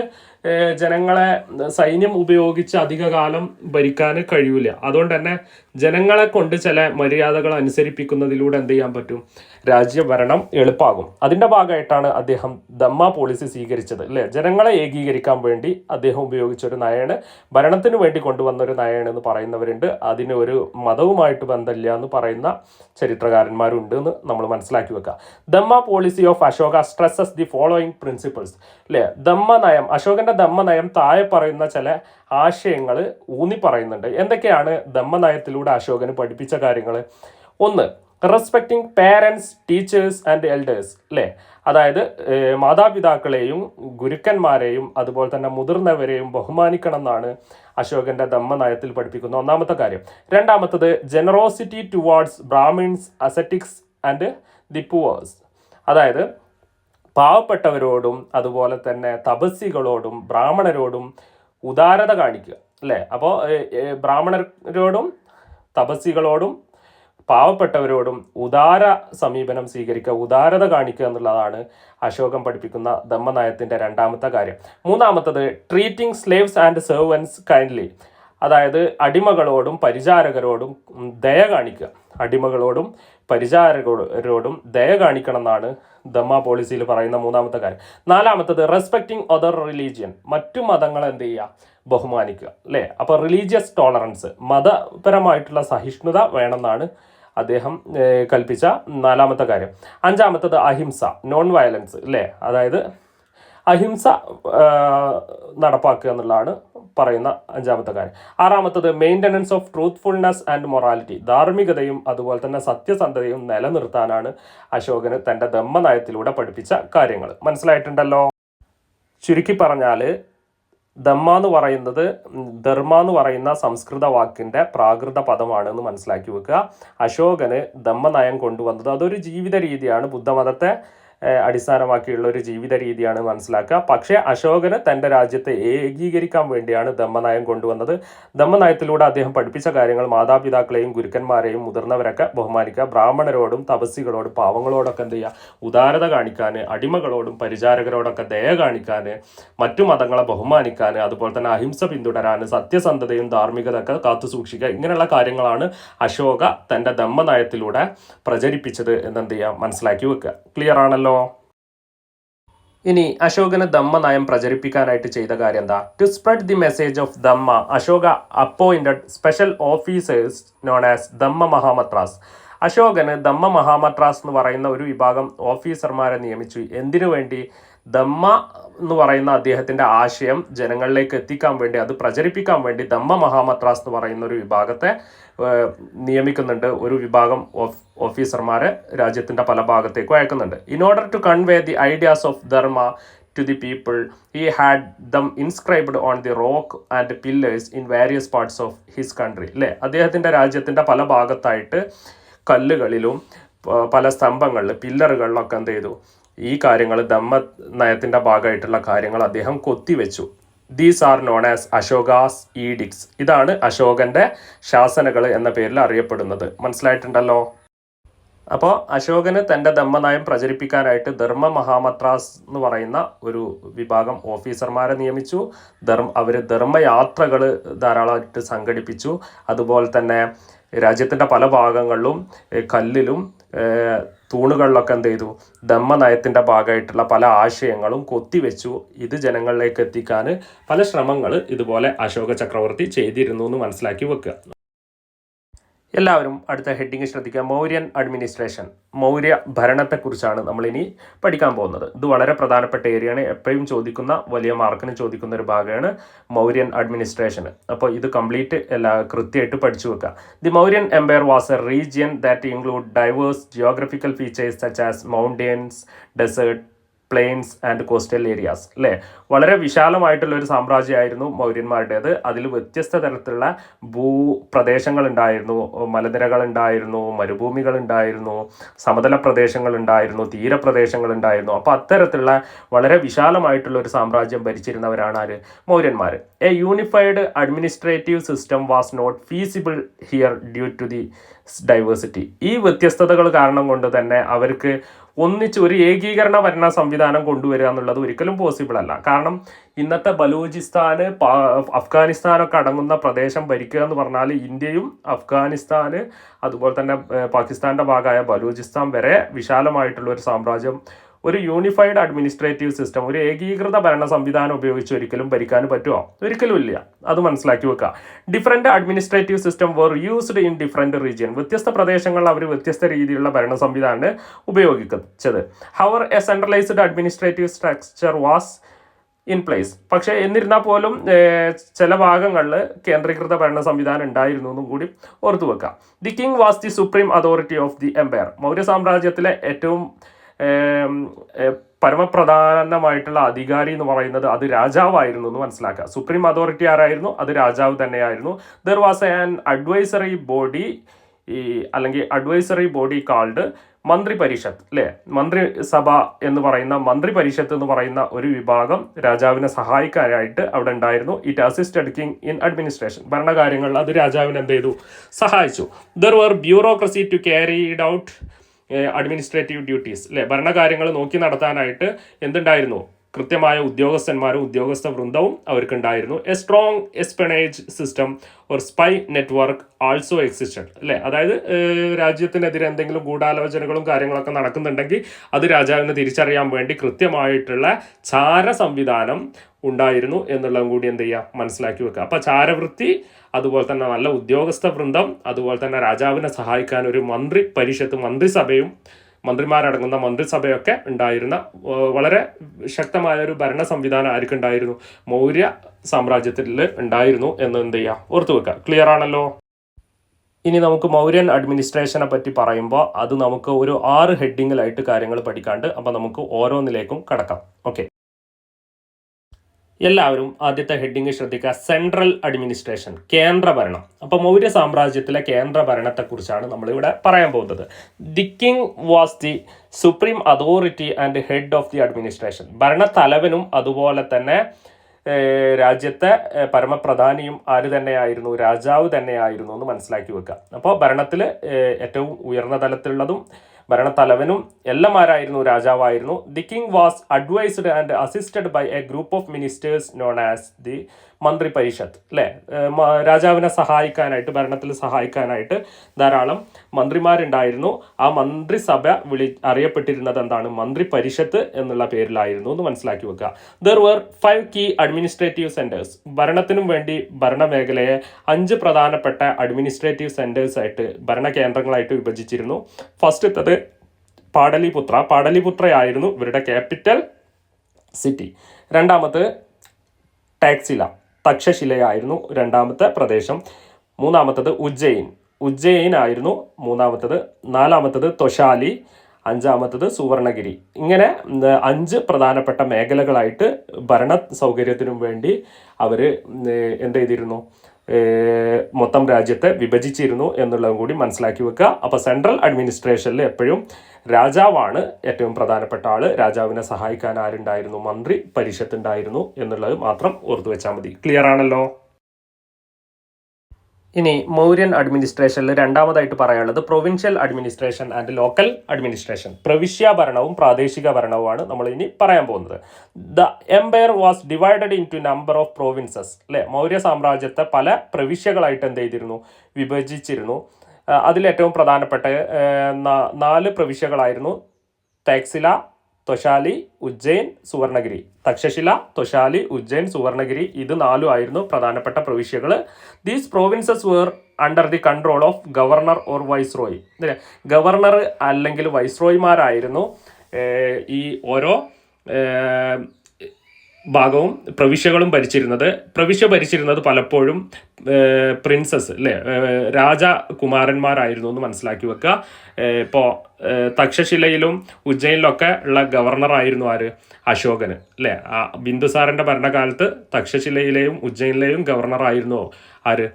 ജനങ്ങളെ സൈന്യം ഉപയോഗിച്ച് അധികകാലം ഭരിക്കാൻ കഴിയില്ല അതുകൊണ്ട് തന്നെ ജനങ്ങളെ കൊണ്ട് ചില മര്യാദകൾ അനുസരിപ്പിക്കുന്നതിലൂടെ എന്ത് ചെയ്യാൻ പറ്റും? രാജ്യഭരണം എളുപ്പാകും. അതിന്റെ ഭാഗമായിട്ടാണ് അദ്ദേഹം ദമ്മ പോളിസി സ്വീകരിച്ചത് അല്ലേ? ജനങ്ങളെ ഏകീകരിക്കാൻ വേണ്ടി അദ്ദേഹം ഉപയോഗിച്ച ഒരു നയമാണ്. ഭരണത്തിന് വേണ്ടി കൊണ്ടുവന്ന ഒരു നയമാണ് എന്ന് പറയുന്നവരുണ്ട്. അതിന് ഒരു മതവുമായിട്ട് ബന്ധമില്ല എന്ന് പറയുന്ന ചരിത്രകാരന്മാരുണ്ട് എന്ന് നമ്മൾ മനസ്സിലാക്കി വെക്കുക Dhamma policy of Ashoka stresses the following principles അല്ലേ? ദമ്മ നയം അശോകന്റെ ദമ്മ നയം താഴെ പറയുന്ന ചില ആശയങ്ങൾ ഊന്നി പറയുന്നുണ്ട്. എന്തൊക്കെയാണ് ദമ്മ നയത്തിലൂടെ അശോകന് പഠിപ്പിച്ച കാര്യങ്ങൾ ഒന്ന് respecting parents teachers and elders അല്ലേ അതായത് മാതാപിതാക്കളെയും ഗുരുക്കന്മാരെയും അതുപോലെ തന്നെ മുതിർന്നവരെയും ബഹുമാനിക്കണം എന്നാണ് അശോകന്റെ ദമ്മ നയത്തിൽ പഠിപ്പിക്കുന്ന ഒന്നാമത്തെ കാര്യം. രണ്ടാമത്തത് generosity towards Brahmins ascetics and the poors അതായത് പാവപ്പെട്ടവരോടും അതുപോലെ തന്നെ തപസ്സികളോടും ബ്രാഹ്മണരോടും ഉദാരത കാണിക്കുക അല്ലേ? അപ്പോൾ ബ്രാഹ്മണരോടും തപസ്സികളോടും പാവപ്പെട്ടവരോടും ഉദാര സമീപനം സ്വീകരിക്കുക ഉദാരത കാണിക്കുക എന്നുള്ളതാണ് അശോകം പഠിപ്പിക്കുന്ന ധമ്മനയത്തിന്റെ രണ്ടാമത്തെ കാര്യം. മൂന്നാമത്തത് treating slaves and servants kindly അതായത് അടിമകളോടും പരിചാരകരോടും ദയ കാണിക്കുക. അടിമകളോടും പരിചാരകരോടും ദയ കാണിക്കണം എന്നാണ് ദമ്മ പോളിസിയിൽ പറയുന്ന മൂന്നാമത്തെ കാര്യം. നാലാമത്തത് റെസ്പെക്ടിങ് അതർ റിലീജിയൻ മറ്റു മതങ്ങളെ എന്ത് ചെയ്യുക? ബഹുമാനിക്കുക. അല്ലേ? അപ്പോൾ റിലീജിയസ് ടോളറൻസ് മതപരമായിട്ടുള്ള സഹിഷ്ണുത വേണമെന്നാണ് അദ്ദേഹം കൽപ്പിച്ച നാലാമത്തെ കാര്യം. അഞ്ചാമത്തത് അഹിംസ നോൺ വയലൻസ് അല്ലേ? അതായത് അഹിംസ നടപ്പാക്കുക എന്നുള്ളതാണ് പറയുന്ന അഞ്ചാമത്തെ കാര്യം. ആറാമത്തത് maintenance of truthfulness and morality ധാർമ്മികതയും അതുപോലെ തന്നെ സത്യസന്ധതയും നിലനിർത്താനാണ് അശോകന് തന്റെ ധമ്മനയത്തിലൂടെ പഠിപ്പിച്ച കാര്യങ്ങൾ. മനസ്സിലായിട്ടുണ്ടല്ലോ? ചുരുക്കി പറഞ്ഞാൽ ധമ്മ എന്ന് പറയുന്നത് ധർമ്മ എന്ന് പറയുന്ന സംസ്കൃത വാക്കിന്റെ പ്രാകൃത പദമാണ് എന്ന് മനസ്സിലാക്കി വെക്കുക. അശോകന് ധമ്മനയം കൊണ്ടുവന്നത് അതൊരു ജീവിത രീതിയാണ് ബുദ്ധമതത്തെ അടിസ്ഥാനമാക്കിയുള്ള ഒരു ജീവിത രീതിയാണ് മനസ്സിലാക്കുക. പക്ഷേ അശോകന് തന്റെ രാജ്യത്തെ ഏകീകരിക്കാൻ വേണ്ടിയാണ് ധമ്മനയം കൊണ്ടുവന്നത്. ധമ്മനയത്തിലൂടെ അദ്ദേഹം പഠിപ്പിച്ച കാര്യങ്ങൾ മാതാപിതാക്കളെയും ഗുരുക്കന്മാരെയും മുതിർന്നവരൊക്കെ ബഹുമാനിക്കുക. ബ്രാഹ്മണരോടും തപസ്സികളോടും പാവങ്ങളോടൊക്കെ എന്ത് ചെയ്യുക? ഉദാരത കാണിക്കാൻ അടിമകളോടും പരിചാരകരോടൊക്കെ ദയ കാണിക്കാൻ മറ്റു മതങ്ങളെ ബഹുമാനിക്കാൻ അതുപോലെ തന്നെ അഹിംസ പിന്തുടരാൻ സത്യസന്ധതയും ധാർമ്മികത ഒക്കെ കാത്തുസൂക്ഷിക്കുക ഇങ്ങനെയുള്ള കാര്യങ്ങളാണ് അശോക തന്റെ ധമ്മനയത്തിലൂടെ പ്രചരിപ്പിച്ചത് എന്നെന്ത് ചെയ്യുക? മനസ്സിലാക്കി വെക്കുക. ക്ലിയർ ആണല്ലോ? ഇനി അശോകന് ധമ്മ നയം പ്രചരിപ്പിക്കാനായിട്ട് ചെയ്ത കാര്യം എന്താ to spread the message of dhamma Ashoka appointed special officers known as dhamma mahamatras അശോകന് ധമ്മ മഹാമത്രാസ് എന്ന് പറയുന്ന ഒരു വിഭാഗം ഓഫീസർമാരെ നിയമിച്ചു. എന്തിനു വേണ്ടി? ധമ്മ എന്ന് പറയുന്ന അദ്ദേഹത്തിന്റെ ആശയം ജനങ്ങളിലേക്ക് എത്തിക്കാൻ വേണ്ടി അത് പ്രചരിപ്പിക്കാൻ വേണ്ടി ദമ്മ മഹാമത്രാസ് എന്ന് പറയുന്ന ഒരു വിഭാഗത്തെ നിയമിക്കുന്നുണ്ട്. ഒരു വിഭാഗം ഓഫ് ഓഫീസർമാരെ രാജ്യത്തിന്റെ പല ഭാഗത്തേക്കും അയക്കുന്നുണ്ട്. In order to convey the ideas of Dharma to the people he had them inscribed on the rock and pillars in various parts of his country അല്ലേ അദ്ദേഹത്തിന്റെ രാജ്യത്തിന്റെ പല ഭാഗത്തായിട്ട് കല്ലുകളിലും പല സ്തംഭങ്ങളിൽ പില്ലറുകളിലൊക്കെ എന്ത് ചെയ്തു? ഈ കാര്യങ്ങൾ ധമ്മ നയത്തിന്റെ ഭാഗമായിട്ടുള്ള കാര്യങ്ങൾ അദ്ദേഹം കൊത്തിവെച്ചു. These are known as Ashoka's edicts ഇതാണ് അശോകന്റെ ശാസനകൾ എന്ന പേരിൽ അറിയപ്പെടുന്നത്. മനസ്സിലായിട്ടുണ്ടല്ലോ? അപ്പോൾ അശോകന് തന്റെ ധമ്മനയം പ്രചരിപ്പിക്കാനായിട്ട് ധർമ്മ മഹാമത്രാസ് എന്ന് പറയുന്ന ഒരു വിഭാഗം ഓഫീസർമാരെ നിയമിച്ചു. ധർമ്മ അവർ ധർമ്മയാത്രകൾ ധാരാളമായിട്ട് സംഘടിപ്പിച്ചു. അതുപോലെ തന്നെ രാജ്യത്തിന്റെ പല ഭാഗങ്ങളിലും കല്ലിലും തൂണുകളിലൊക്കെ എന്ത് ചെയ്തു? ധമ്മനയത്തിന്റെ ഭാഗമായിട്ടുള്ള പല ആശയങ്ങളും കൊത്തിവെച്ചു. ഇത് ജനങ്ങളിലേക്ക് എത്തിക്കാൻ പല ശ്രമങ്ങൾ ഇതുപോലെ അശോക ചക്രവർത്തി ചെയ്തിരുന്നു എന്ന് മനസ്സിലാക്കി വെക്കുക. എല്ലാവരും അടുത്ത ഹെഡിങ് ശ്രദ്ധിക്കുക. മൗര്യൻ അഡ്മിനിസ്ട്രേഷൻ. മൗര്യ ഭരണത്തെക്കുറിച്ചാണ് നമ്മളിനി പഠിക്കാൻ പോകുന്നത്. ഇത് വളരെ പ്രധാനപ്പെട്ട ഏരിയയാണ് എപ്പോഴും ചോദിക്കുന്ന വലിയ മാർക്കിന് ചോദിക്കുന്ന ഒരു ഭാഗമാണ് മൗര്യൻ അഡ്മിനിസ്ട്രേഷൻ. അപ്പോൾ ഇത് കംപ്ലീറ്റ് എല്ലാ കൃത്യമായിട്ട് പഠിച്ചു വെക്കുക. The Mauryan empire was a region that include diverse geographical features such as mountains desert plains and coastal areas അല്ലേ വളരെ വിശാലമായിട്ടുള്ള ഒരു സാമ്രാജ്യമായിരുന്നു മൗര്യന്മാരുടേത്. അതിൽ വ്യത്യസ്ത തരത്തിലുള്ള ഭൂപ്രദേശങ്ങൾ ഉണ്ടായിരുന്നു മലനിരകൾ ഉണ്ടായിരുന്നു മരുഭൂമികൾ ഉണ്ടായിരുന്നു സമതല പ്രദേശങ്ങൾ ഉണ്ടായിരുന്നു തീരപ്രദേശങ്ങൾ ഉണ്ടായിരുന്നു അപ്പോൾ അത്തരത്തിലുള്ള വളരെ വിശാലമായിട്ടുള്ള ഒരു സാമ്രാജ്യം ഭരിച്ചിരുന്നവരാണ് ആര്? മൗര്യന്മാർ a unified administrative system was not feasible here due to the diversity ഈ വ്യത്യസ്തതകൾ കാരണം കൊണ്ട് തന്നെ അവർക്ക് ഒന്നിച്ച് ഒരു ഏകീകരണ ഭരണ സംവിധാനം കൊണ്ടുവരിക എന്നുള്ളത് ഒരിക്കലും പോസിബിൾ അല്ല. കാരണം ഇന്നത്തെ ബലൂചിസ്ഥാന് അഫ്ഗാനിസ്ഥാനൊക്കെ അടങ്ങുന്ന പ്രദേശം ഭരിക്കുക എന്ന് പറഞ്ഞാൽ ഇന്ത്യയും അഫ്ഗാനിസ്ഥാന് അതുപോലെ തന്നെ പാകിസ്ഥാന്റെ ഭാഗമായ ബലൂചിസ്ഥാൻ വരെ വിശാലമായിട്ടുള്ള ഒരു സാമ്രാജ്യം ഒരു യൂണിഫൈഡ് അഡ്മിനിസ്ട്രേറ്റീവ് സിസ്റ്റം ഒരു ഏകീകൃത ഭരണ സംവിധാനം ഉപയോഗിച്ച് ഒരിക്കലും ഭരിക്കാൻ പറ്റുമോ? ഒരിക്കലും ഇല്ല. അത് മനസ്സിലാക്കി വെക്കുക. Different administrative system were used in different region വ്യത്യസ്ത പ്രദേശങ്ങൾ അവർ വ്യത്യസ്ത രീതിയിലുള്ള ഭരണ സംവിധാനം ഉപയോഗിച്ചത്. However a centralized administrative structure was in place പക്ഷേ എന്നിരുന്നാൽ പോലും ചില ഭാഗങ്ങളിൽ കേന്ദ്രീകൃത ഭരണ സംവിധാനം ഉണ്ടായിരുന്നു എന്നും കൂടി ഓർത്തു വെക്കാം the king was the supreme authority of the empire Maurya സാമ്രാജ്യത്തിലെ ഏറ്റവും പരമപ്രധാനമായിട്ടുള്ള അധികാരി എന്ന് പറയുന്നത് അത് രാജാവായിരുന്നു എന്ന് മനസ്സിലാക്കുക. സുപ്രീം അതോറിറ്റി ആരായിരുന്നു? അത് രാജാവ് തന്നെയായിരുന്നു. There was an advisory body ഈ അല്ലെങ്കിൽ അഡ്വൈസറി ബോഡി കാൾഡ് മന്ത്രി പരിഷത്ത് അല്ലേ? മന്ത്രിസഭ എന്ന് പറയുന്ന മന്ത്രി പരിഷത്ത് എന്ന് പറയുന്ന ഒരു വിഭാഗം രാജാവിനെ സഹായിക്കാനായിട്ട് അവിടെ ഉണ്ടായിരുന്നു. It assisted king in administration ഭരണകാര്യങ്ങളിൽ അത് രാജാവിനെ എന്ത് ചെയ്തു? സഹായിച്ചു. There were bureaucracy to carried out administrative duties അല്ലെ ഭരണകാര്യങ്ങൾ നോക്കി നടത്താനായിട്ട് എന്തുണ്ടായിരുന്നു? കൃത്യമായ ഉദ്യോഗസ്ഥന്മാരും ഉദ്യോഗസ്ഥ വൃന്ദവും അവർക്കുണ്ടായിരുന്നു. A strong espionage system or spy network also existed അല്ലേ അതായത് രാജ്യത്തിനെതിരെ എന്തെങ്കിലും ഗൂഢാലോചനകളും കാര്യങ്ങളൊക്കെ നടക്കുന്നുണ്ടെങ്കിൽ അത് രാജാവിന് തിരിച്ചറിയാൻ വേണ്ടി കൃത്യമായിട്ടുള്ള ചാര സംവിധാനം ഉണ്ടായിരുന്നു എന്നുള്ളതും കൂടി എന്ത് ചെയ്യുക? മനസ്സിലാക്കി വെക്കുക. അപ്പോൾ ചാരവൃത്തി അതുപോലെ തന്നെ നല്ല ഉദ്യോഗസ്ഥ വൃന്ദം അതുപോലെ തന്നെ രാജാവിനെ സഹായിക്കാൻ ഒരു മന്ത്രി പരിഷത്ത് മന്ത്രിസഭയും മന്ത്രിമാരടങ്ങുന്ന മന്ത്രിസഭയൊക്കെ ഉണ്ടായിരുന്ന വളരെ ശക്തമായ ഒരു ഭരണ സംവിധാനം ആർക്കുണ്ടായിരുന്നു മൗര്യ സാമ്രാജ്യത്തിൽ ഉണ്ടായിരുന്നു എന്ന് എന്ത് ചെയ്യുക ഓർത്തു വെക്കുക ക്ലിയർ ആണല്ലോ? ഇനി നമുക്ക് മൗര്യൻ അഡ്മിനിസ്ട്രേഷനെ പറ്റി പറയുമ്പോൾ അത് നമുക്ക് ഒരു ആറ് ഹെഡിങ്ങിലായിട്ട് കാര്യങ്ങൾ പഠിക്കാണ്ട് അപ്പോൾ നമുക്ക് ഓരോന്നിലേക്കും കടക്കാം. ഓക്കെ എല്ലാവരും ആദ്യത്തെ ഹെഡിങ് ശ്രദ്ധിക്കുക. സെൻട്രൽ അഡ്മിനിസ്ട്രേഷൻ കേന്ദ്ര ഭരണം അപ്പോൾ മൗര്യ സാമ്രാജ്യത്തിലെ കേന്ദ്ര ഭരണത്തെക്കുറിച്ചാണ് നമ്മളിവിടെ പറയാൻ പോകുന്നത്. The king was the supreme authority and head of the administration. ഭരണത്തലവനും അതുപോലെ തന്നെ രാജ്യത്തെ പരമപ്രധാനിയും ആര് തന്നെയായിരുന്നു രാജാവ് തന്നെയായിരുന്നു എന്ന് മനസ്സിലാക്കി വെക്കുക. അപ്പോൾ ഭരണത്തിൽ ഏറ്റവും ഉയർന്ന തലത്തിലുള്ളതും ഭരണത്തലവനും എല്ലാം ആരായിരുന്നു രാജാവായിരുന്നു. The king was advised and assisted by a group of ministers known as the Mantri Parishad അല്ലേ രാജാവിനെ സഹായിക്കാനായിട്ട് ഭരണത്തിൽ സഹായിക്കാനായിട്ട് ധാരാളം മന്ത്രിമാരുണ്ടായിരുന്നു. ആ മന്ത്രിസഭ വിളി അറിയപ്പെട്ടിരുന്നത് എന്താണ്? മന്ത്രി പരിഷത്ത് എന്നുള്ള പേരിലായിരുന്നു എന്ന് മനസ്സിലാക്കി വെക്കുക. There were five key administrative centres ഭരണത്തിനും വേണ്ടി ഭരണമേഖലയെ അഞ്ച് പ്രധാനപ്പെട്ട അഡ്മിനിസ്ട്രേറ്റീവ് സെന്റേഴ്സ് ആയിട്ട് ഭരണ കേന്ദ്രങ്ങളായിട്ട് വിഭജിച്ചിരുന്നു ഫസ്റ്റത്തത് പാടലിപുത്ര. പാടലിപുത്രയായിരുന്നു ഇവരുടെ ക്യാപിറ്റൽ സിറ്റി രണ്ടാമത് ടാക്സില തക്ഷശിലയായിരുന്നു രണ്ടാമത്തെ പ്രദേശം. മൂന്നാമത്തത് ഉജ്ജയിൻ. ഉജ്ജയിൻ ആയിരുന്നു മൂന്നാമത്തത് നാലാമത്തത് തൊഷാലി അഞ്ചാമത്തത് സുവർണഗിരി. ഇങ്ങനെ അഞ്ച് പ്രധാനപ്പെട്ട മേഖലകളായിട്ട് ഭരണ സൗകര്യത്തിനും വേണ്ടി അവർ എന്ത് ചെയ്തിരുന്നു മൊത്തം രാജ്യത്തെ വിഭജിച്ചിരുന്നു എന്നുള്ളതും കൂടി മനസ്സിലാക്കി വെക്കുക. അപ്പോൾ സെൻട്രൽ അഡ്മിനിസ്ട്രേഷനിൽ എപ്പോഴും രാജാവാണ് ഏറ്റവും പ്രധാനപ്പെട്ട ആൾ. രാജാവിനെ സഹായിക്കാൻ ആരുണ്ടായിരുന്നു? മന്ത്രി പരിഷത്ത് ഉണ്ടായിരുന്നു എന്നുള്ളത് മാത്രം ഓർത്തു വെച്ചാൽ മതി. ക്ലിയർ ആണല്ലോ? ഇനി മൗര്യൻ അഡ്മിനിസ്ട്രേഷനിൽ രണ്ടാമതായിട്ട് പറയാനുള്ളത് provincial administration and local administration. പ്രവിശ്യ ഭരണവും പ്രാദേശിക ഭരണവുമാണ് നമ്മൾ ഇനി പറയാൻ പോകുന്നത്. The empire was divided into number of provinces അല്ലെ മൗര്യ സാമ്രാജ്യത്തെ പല പ്രവിശ്യകളായിട്ട് എന്ത് ചെയ്തിരുന്നു? വിഭജിച്ചിരുന്നു. അതിലേറ്റവും പ്രധാനപ്പെട്ട നാല് പ്രവിശ്യകളായിരുന്നു. ടാക്സില തൊഷാലി ഉജ്ജയിൻ സുവർണഗിരി. തക്ഷശില തൊഷാലി ഉജ്ജയിൻ സുവർണഗിരി ഇത് നാലും ആയിരുന്നു പ്രധാനപ്പെട്ട പ്രവിശ്യകൾ these provinces were under the control of governor or viceroy governor അല്ലെങ്കിൽ വൈസ്രോയിമാരായിരുന്നു ഈ ഓരോ ഭാഗവും പ്രവിശ്യകളും ഭരിച്ചിരുന്നത് പ്രവിശ്യ ഭരിച്ചിരുന്നത് പലപ്പോഴും പ്രിൻസസ് അല്ലേ രാജകുമാരന്മാരായിരുന്നു എന്ന് മനസ്സിലാക്കി വെക്കുക. ഇപ്പോൾ തക്ഷശിലയിലും ഉജ്ജയിനിലൊക്കെ ഉള്ള ഗവർണറായിരുന്നു ആര്? അശോകന് അല്ലേ ആ ബിന്ദുസാറിന്റെ ഭരണകാലത്ത് തക്ഷശിലയിലെയും ഉജ്ജയിനിലെയും ഗവർണറായിരുന്നു ആര്?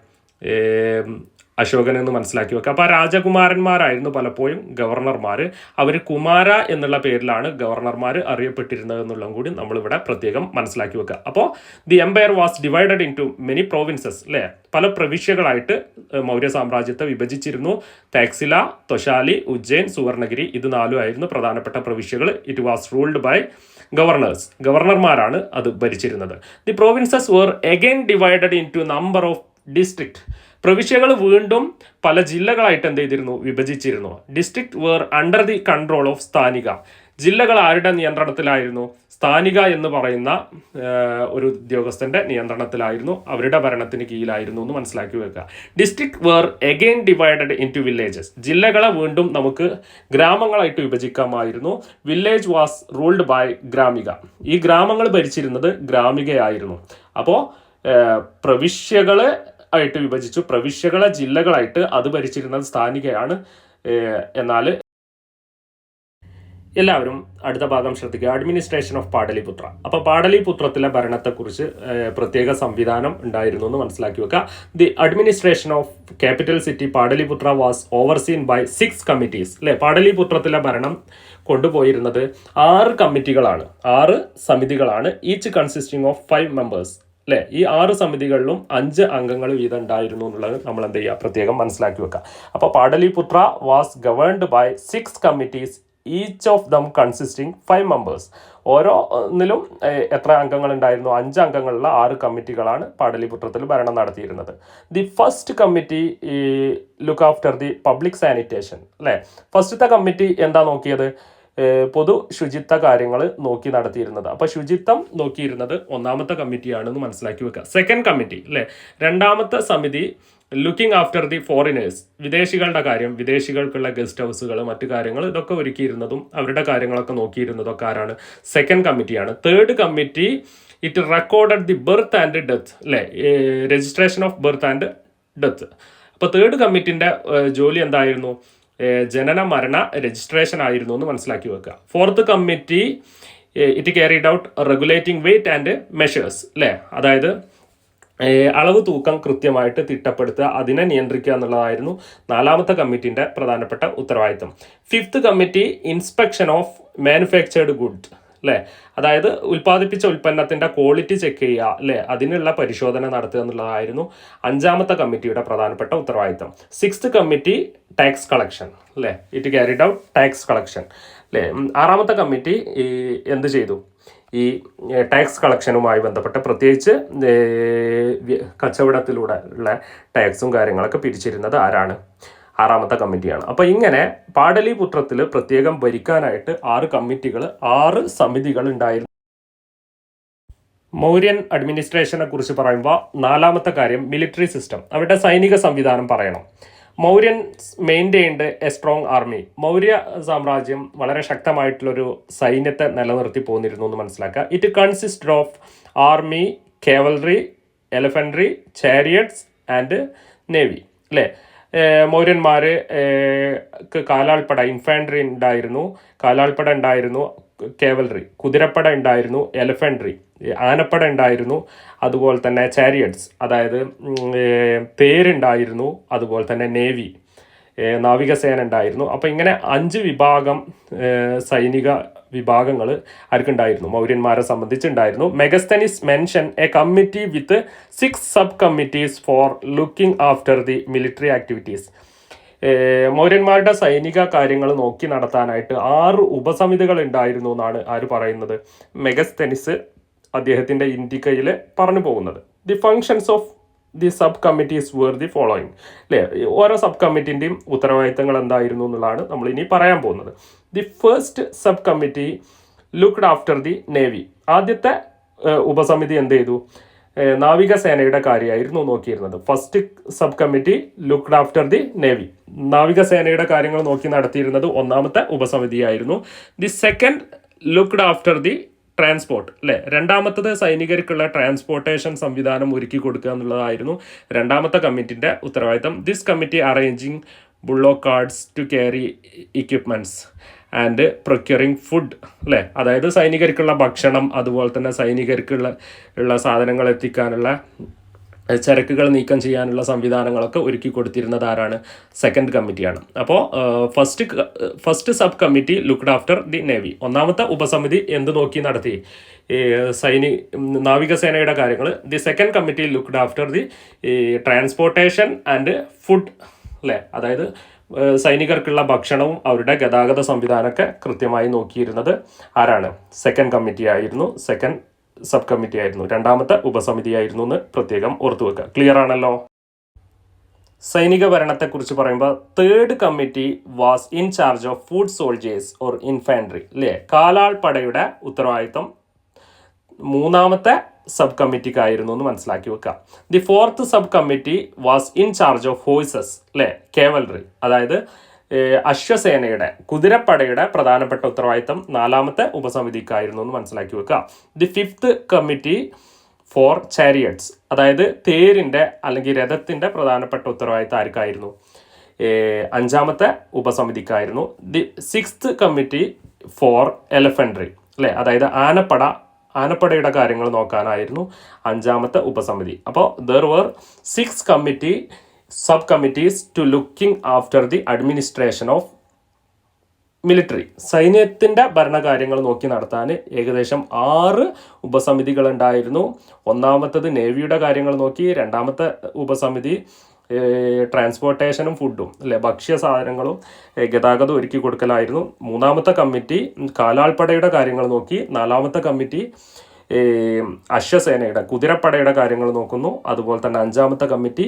അശോകൻ എന്ന് മനസ്സിലാക്കി വെക്കുക അപ്പോൾ രാജകുമാരന്മാരായിരുന്നു പലപ്പോഴും ഗവർണർമാർ അവർ കുമാര എന്നുള്ള പേരിലാണ് ഗവർണർമാർ അറിയപ്പെട്ടിരുന്നത് എന്നുള്ളതും കൂടി നമ്മളിവിടെ പ്രത്യേകം മനസ്സിലാക്കി വെക്കുക. അപ്പോൾ the empire was divided into many provinces അല്ലേ പല പ്രവിശ്യകളായിട്ട് മൗര്യ സാമ്രാജ്യത്തെ വിഭജിച്ചിരുന്നു. താക്സില തൊഷാലി ഉജ്ജയിൻ സുവർണഗിരി ഇത് നാലും ആയിരുന്നു പ്രധാനപ്പെട്ട പ്രവിശ്യകൾ it was ruled by governors ഗവർണർമാരാണ് അത് ഭരിച്ചിരുന്നത്. The provinces were again divided into number of district പ്രവിശ്യകൾ വീണ്ടും പല ജില്ലകളായിട്ട് എന്ത് ചെയ്തിരുന്നു? വിഭജിച്ചിരുന്നു. District were under the control of Sthanika ജില്ലകൾ ആരുടെ നിയന്ത്രണത്തിലായിരുന്നു? സ്ഥാനിക എന്ന് പറയുന്ന ഒരു ഉദ്യോഗസ്ഥന്റെ നിയന്ത്രണത്തിലായിരുന്നു. അവരുടെ ഭരണത്തിന് കീഴിലായിരുന്നു എന്ന് മനസ്സിലാക്കി വെക്കുക. District were again divided into villages ജില്ലകളെ വീണ്ടും നമുക്ക് ഗ്രാമങ്ങളായിട്ട് വിഭജിക്കാമായിരുന്നു. Village was ruled by Gramika. ഈ ഗ്രാമങ്ങൾ ഭരിച്ചിരുന്നത് ഗ്രാമികയായിരുന്നു. അപ്പോൾ പ്രവിശ്യകൾ ആയിട്ട് വിഭജിച്ചു. പ്രവിശ്യകളെ ജില്ലകളായിട്ട് അത് ഭരിച്ചിരുന്നത് സ്ഥാനികയാണ്. എന്നാൽ എല്ലാവരും അടുത്ത ഭാഗം ശ്രദ്ധിക്കുക. അഡ്മിനിസ്ട്രേഷൻ ഓഫ് പാടലിപുത്ര അപ്പോൾ പാടലിപുത്രത്തിലെ ഭരണത്തെക്കുറിച്ച് കുറിച്ച് പ്രത്യേക സംവിധാനം ഉണ്ടായിരുന്നു എന്ന് മനസ്സിലാക്കി വെക്കുക. The administration of capital city Pataliputra was overseen by six committees അല്ലെ? പാടലിപുത്രത്തിലെ ഭരണം കൊണ്ടുപോയിരുന്നത് ആറ് കമ്മിറ്റികളാണ് ആറ് സമിതികളാണ് each consisting of five members അല്ലെ ഈ ആറ് സമിതികളിലും അഞ്ച് അംഗങ്ങൾ വീതം ഉണ്ടായിരുന്നു എന്നുള്ളത് നമ്മൾ എന്ത് ചെയ്യുക? പ്രത്യേകം മനസ്സിലാക്കി വെക്കുക. അപ്പോൾ Pataliputra was governed by six committees each of them consisting five members ഓരോന്നിലും എത്ര അംഗങ്ങൾ ഉണ്ടായിരുന്നു അഞ്ച് അംഗങ്ങളുള്ള ആറ് കമ്മിറ്റികളാണ് പാടലിപുത്രത്തിൽ ഭരണം നടത്തിയിരുന്നത്. The first committee look after the public sanitation അല്ലേ ഫസ്റ്റത്തെ കമ്മിറ്റി എന്താ നോക്കിയത്? പൊതു ശുചിത്വ കാര്യങ്ങൾ നോക്കി നടത്തിയിരുന്നത്. അപ്പൊ ശുചിത്വം നോക്കിയിരുന്നത് ഒന്നാമത്തെ കമ്മിറ്റിയാണെന്ന് മനസ്സിലാക്കി വെക്കുക. സെക്കൻഡ് കമ്മിറ്റി അല്ലെ രണ്ടാമത്തെ സമിതി ലുക്കിംഗ് ആഫ്റ്റർ ദി ഫോറിനേഴ്സ് വിദേശികളുടെ കാര്യം വിദേശികൾക്കുള്ള ഗസ്റ്റ് ഹൗസുകൾ മറ്റു കാര്യങ്ങൾ ഇതൊക്കെ ഒരുക്കിയിരുന്നതും അവരുടെ കാര്യങ്ങളൊക്കെ നോക്കിയിരുന്നതൊക്കെ ആരാണ്? സെക്കൻഡ് കമ്മിറ്റിയാണ് third committee it recorded the birth and death അല്ലെ registration of birth and death അപ്പോൾ തേർഡ് കമ്മിറ്റിന്റെ ജോലി എന്തായിരുന്നു? ജനന മരണ രജിസ്ട്രേഷൻ ആയിരുന്നു എന്ന് മനസ്സിലാക്കി വെക്കുക. Fourth committee it carried out regulating weight and measures അല്ലേ അതായത് അളവ് തൂക്കം കൃത്യമായിട്ട് തിട്ടപ്പെടുത്തുക അതിനെ നിയന്ത്രിക്കുക എന്നുള്ളതായിരുന്നു നാലാമത്തെ കമ്മിറ്റിന്റെ പ്രധാനപ്പെട്ട ഉത്തരവാദിത്തം. Fifth committee inspection of manufactured good അല്ലേ അതായത് ഉൽപ്പാദിപ്പിച്ച ഉൽപ്പന്നത്തിന്റെ ക്വാളിറ്റി ചെക്ക് ചെയ്യുക അല്ലേ അതിനുള്ള പരിശോധന നടത്തുക എന്നുള്ളതായിരുന്നു അഞ്ചാമത്തെ കമ്മിറ്റിയുടെ പ്രധാനപ്പെട്ട ഉത്തരവാദിത്തം. സിക്സ്ത് കമ്മിറ്റി ടാക്സ് കളക്ഷൻ അല്ലേ it carried out tax collection അല്ലേ ആറാമത്തെ കമ്മിറ്റി ഈ എന്ത് ചെയ്തു? ഈ ടാക്സ് കളക്ഷനുമായി ബന്ധപ്പെട്ട് പ്രത്യേകിച്ച് കച്ചവടത്തിലൂടെ ഉള്ള ടാക്സും കാര്യങ്ങളൊക്കെ പിരിച്ചിരുന്നത് ആരാണ്? ആറാമത്തെ കമ്മിറ്റിയാണ്. അപ്പോൾ ഇങ്ങനെ പാടലിപുത്രത്തിൽ പ്രത്യേകം ഭരിക്കാനായിട്ട് ആറ് കമ്മിറ്റികൾ ആറ് സമിതികൾ ഉണ്ടായിരുന്നു മൗര്യൻ അഡ്മിനിസ്ട്രേഷനെ കുറിച്ച് പറയുമ്പോൾ നാലാമത്തെ കാര്യം മിലിറ്ററി സിസ്റ്റം അവരുടെ സൈനിക സംവിധാനം പറയണം. Mauryan maintained a strong army Maurya സാമ്രാജ്യം വളരെ ശക്തമായിട്ടുള്ളൊരു സൈന്യത്തെ നിലനിർത്തി പോന്നിരുന്നു എന്ന് മനസ്സിലാക്കുക. It consist of army cavalry elephantry chariots and navy അല്ലേ? മൗര്യന്മാർ കാലാൾപ്പട ഇൻഫാൻട്രി ഉണ്ടായിരുന്നു കാലാൾപ്പട ഉണ്ടായിരുന്നു കേവലറി കുതിരപ്പട ഉണ്ടായിരുന്നു എലഫൻട്രി ആനപ്പട ഉണ്ടായിരുന്നു അതുപോലെ തന്നെ ചാരിയറ്റ്സ് അതായത് തേരുണ്ടായിരുന്നു അതുപോലെ തന്നെ നേവി നാവികസേന ഉണ്ടായിരുന്നു അപ്പോൾ ഇങ്ങനെ അഞ്ച് വിഭാഗം സൈനിക വിഭാഗങ്ങൾ ആർക്കുണ്ടായിരുന്നു? മൗര്യന്മാരെ സംബന്ധിച്ചുണ്ടായിരുന്നു. Megasthenes mention a committee with six sub committees for looking after the military activities മൗര്യന്മാരുടെ സൈനിക കാര്യങ്ങൾ നോക്കി നടത്താനായിട്ട് ആറ് ഉപസമിതികൾ ഉണ്ടായിരുന്നു എന്നാണ് ആര് പറയുന്നത്? മെഗസ്തെനിസ് അദ്ദേഹത്തിന്റെ ഇന്ത്യക്കയിൽ പറഞ്ഞു പോകുന്നത്. The functions of the sub committees were the following അല്ലേ ഓരോ സബ് കമ്മിറ്റിന്റെയും ഉത്തരവാദിത്തങ്ങൾ എന്തായിരുന്നു എന്നുള്ളതാണ് നമ്മൾ ഇനി പറയാൻ പോകുന്നത്. The first sub committee looked after the navy ആദ്യത്തെ ഉപസമിതി എന്ത് ചെയ്തു? നാവികസേനയുടെ കാര്യമായിരുന്നു നോക്കിയിരുന്നത്. First sub committee looked after the navy നാവികസേനയുടെ കാര്യങ്ങൾ നോക്കി നടത്തിയിരുന്നത് ഒന്നാമത്തെ ഉപസമിതിയായിരുന്നു. The second looked after the transport അല്ലെ? രണ്ടാമത്തത് സൈനികർക്കുള്ള ട്രാൻസ്പോർട്ടേഷൻ സംവിധാനം ഒരുക്കി കൊടുക്കുക എന്നുള്ളതായിരുന്നു രണ്ടാമത്തെ കമ്മിറ്റിന്റെ ഉത്തരവാദിത്തം. This committee arranging bullock carts to carry equipments and procuring food അല്ലേ? അതായത് സൈനികർക്കുള്ള ഭക്ഷണം അതുപോലെ തന്നെ സൈനികർക്കുള്ള ഉള്ള സാധനങ്ങൾ എത്തിക്കാനുള്ള ചരക്കുകൾ നീക്കം ചെയ്യാനുള്ള സംവിധാനങ്ങളൊക്കെ ഒരുക്കി കൊടുത്തിരുന്നത് ആരാണ്? സെക്കൻഡ് കമ്മിറ്റിയാണ് അപ്പോൾ first first sub committee looked after the navy ഒന്നാമത്തെ ഉപസമിതി എന്ത് നോക്കി നടത്തി? സൈനിക സൈനി നാവികസേനയുടെ കാര്യങ്ങൾ. The second committee looked after the transportation and food അല്ലേ അതായത് സൈനികർക്കുള്ള ഭക്ഷണവും അവരുടെ ഗതാഗത സംവിധാനമൊക്കെ കൃത്യമായി നോക്കിയിരുന്നത് ആരാണ്? സെക്കൻഡ് കമ്മിറ്റി ആയിരുന്നു. സെക്കൻഡ് സബ് കമ്മിറ്റി ആയിരുന്നു രണ്ടാമത്തെ ഉപസമിതി ആയിരുന്നു എന്ന് പ്രത്യേകം ഓർത്തു വെക്കുക. ക്ലിയർ ആണല്ലോ? സൈനിക ഭരണത്തെക്കുറിച്ച് പറയുമ്പോൾ third committee was in charge of foot soldiers or infantry അല്ലേ കാലാൾ പടയുടെ ഉത്തരവാദിത്തം മൂന്നാമത്തെ സബ് കമ്മിറ്റിക്കായിരുന്നു എന്ന് മനസ്സിലാക്കി വെക്കുക. The fourth sub committee was in charge of horses അല്ലേ കേവലറി അതായത് അശ്വസേനയുടെ കുതിരപ്പടയുടെ പ്രധാനപ്പെട്ട ഉത്തരവാദിത്തം നാലാമത്തെ ഉപസമിതിക്കായിരുന്നു എന്ന് മനസ്സിലാക്കി വെക്കുക. The fifth committee for chariots അതായത് തേരിന്റെ അല്ലെങ്കിൽ രഥത്തിന്റെ പ്രധാനപ്പെട്ട ഉത്തരവാദിത്തം ആർക്കായിരുന്നു? അഞ്ചാമത്തെ ഉപസമിതിക്കായിരുന്നു. The sixth committee for elephantry അല്ലേ? അതായത് ആനപ്പട ആനപ്പടയുടെ കാര്യങ്ങൾ നോക്കാനായിരുന്നു അഞ്ചാമത്തെ ഉപസമിതി. അപ്പോൾ there were six committee sub committees to looking after the administration of military സൈന്യത്തിന്റെ ഭരണകാര്യങ്ങൾ നോക്കി നടത്താൻ ഏകദേശം ആറ് ഉപസമിതികൾ ഉണ്ടായിരുന്നു ഒന്നാമത്തത് നേവിയുടെ കാര്യങ്ങൾ നോക്കി രണ്ടാമത്തെ ഉപസമിതി ട്രാൻസ്പോർട്ടേഷനും ഫുഡും അല്ലെ ഭക്ഷ്യ സാധനങ്ങളും ഗതാഗതം ഒരുക്കി കൊടുക്കലായിരുന്നു. മൂന്നാമത്തെ കമ്മിറ്റി കാലാൾപ്പടയുടെ കാര്യങ്ങൾ നോക്കി നാലാമത്തെ കമ്മിറ്റി ഈ അശ്വസേനയുടെ കുതിരപ്പടയുടെ കാര്യങ്ങൾ നോക്കുന്നു. അതുപോലെ തന്നെ അഞ്ചാമത്തെ കമ്മിറ്റി